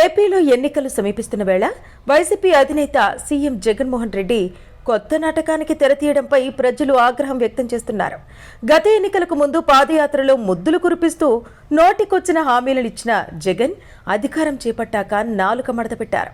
ఏపీలో ఎన్నికలు సమీపిస్తున్న వేళ వైసీపీ అధినేత సీఎం జగన్మోహన్ రెడ్డి కొత్త నాటకానికి తెరతీయడంపై ప్రజలు ఆగ్రహం వ్యక్తం చేస్తున్నారు. గత ఎన్నికలకు ముందు పాదయాత్రలో ముద్దులు కురిపిస్తూ నోటికొచ్చిన హామీలనిచ్చిన జగన్ అధికారం చేపట్టాక నాలుక మడత పెట్టారు.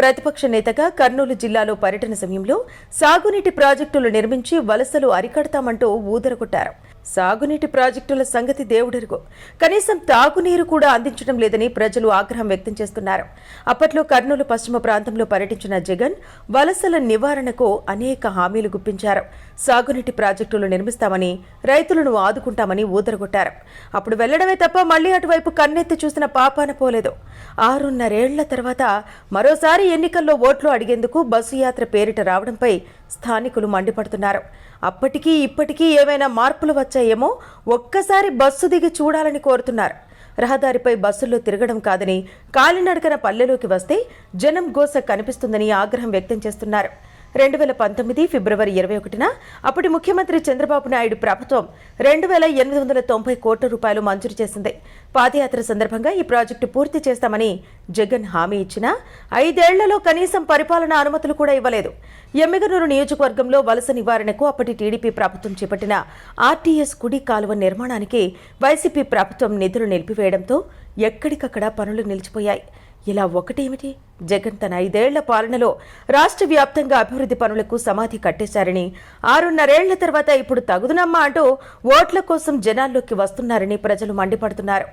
ప్రతిపక్ష నేతగా కర్నూలు జిల్లాలో పర్యటన సమయంలో సాగునీటి ప్రాజెక్టులు నిర్మించి వలసలు అరికడతామంటూ ఊదరగొట్టారు. సాగునీటి ప్రాజెక్టుల సంగతి దేవుడెరుగు. కనీసం తాగునీరు కూడా అందించడం లేదని ప్రజలు ఆగ్రహం వ్యక్తం చేస్తున్నారు. అప్పట్లో కర్నూలు పశ్చిమ ప్రాంతంలో పర్యటించిన జగన్ వలసల నివారణకు అనేక హామీలు గుప్పించారు. సాగునీటి ప్రాజెక్టులు నిర్మిస్తామని రైతులను ఆదుకుంటామని ఊదరగొట్టారు. అప్పుడు వెళ్ళడమే తప్ప మళ్ళీ అటువైపు కన్నెత్తి చూసిన పాపాన పోలేదు. ఆరున్నరేళ్ళ తర్వాత మరోసారి ఎన్నికల్లో ఓట్లు అడిగేందుకు బస్సు యాత్ర పేరిట రావడంపై స్థానికులు మండిపడుతున్నారు. అప్పటికీ ఇప్పటికీ ఏమైనా మార్పులు వచ్చాయేమో ఒక్కసారి బస్సు దిగి చూడాలని కోరుతున్నారు. రహదారిపై బస్సుల్లో తిరగడం కాదని కాలినడకన పల్లెలోకి వస్తే జనం గోస కనిపిస్తుందని ఆగ్రహం వ్యక్తం చేస్తున్నారు. రెండు వేల పంతొమ్మిది ఫిబ్రవరి ఇరవై ఒకటిన అప్పటి ముఖ్యమంత్రి చంద్రబాబు నాయుడు ప్రభుత్వం రెండు వేల ఎనిమిది వందల తొంభై కోట్ల రూపాయలు మంజూరు చేసింది. పాదయాత్ర సందర్భంగా ఈ ప్రాజెక్టు పూర్తి చేస్తామని జగన్ హామీ ఇచ్చినా ఐదేళ్ళలో కనీసం పరిపాలన అనుమతులు కూడా ఇవ్వలేదు. ఎమ్మిగనూరు నియోజకవర్గంలో వలస నివారణకు అప్పటి టీడీపీ ప్రభుత్వం చేపట్టిన ఆర్టీఎస్ కుడి కాలువ నిర్మాణానికి వైసీపీ ప్రభుత్వం నిధులు నిలిపివేయడంతో ఎక్కడికక్కడ పనులు నిలిచిపోయాయి. ఇలా ఒకటేమిటి? జగన్ తన ఐదేళ్ళ పాలనలో రాష్ట్ర వ్యాప్తంగా అభివృద్ధి పనులకు సమాధి కట్టేశారని ఆరున్నరేళ్ళ తర్వాత ఇప్పుడు తగుదునమ్మా అంటూ ఓట్ల కోసం జనాల్లోకి వస్తున్నారని ప్రజలు మండిపడుతున్నారు.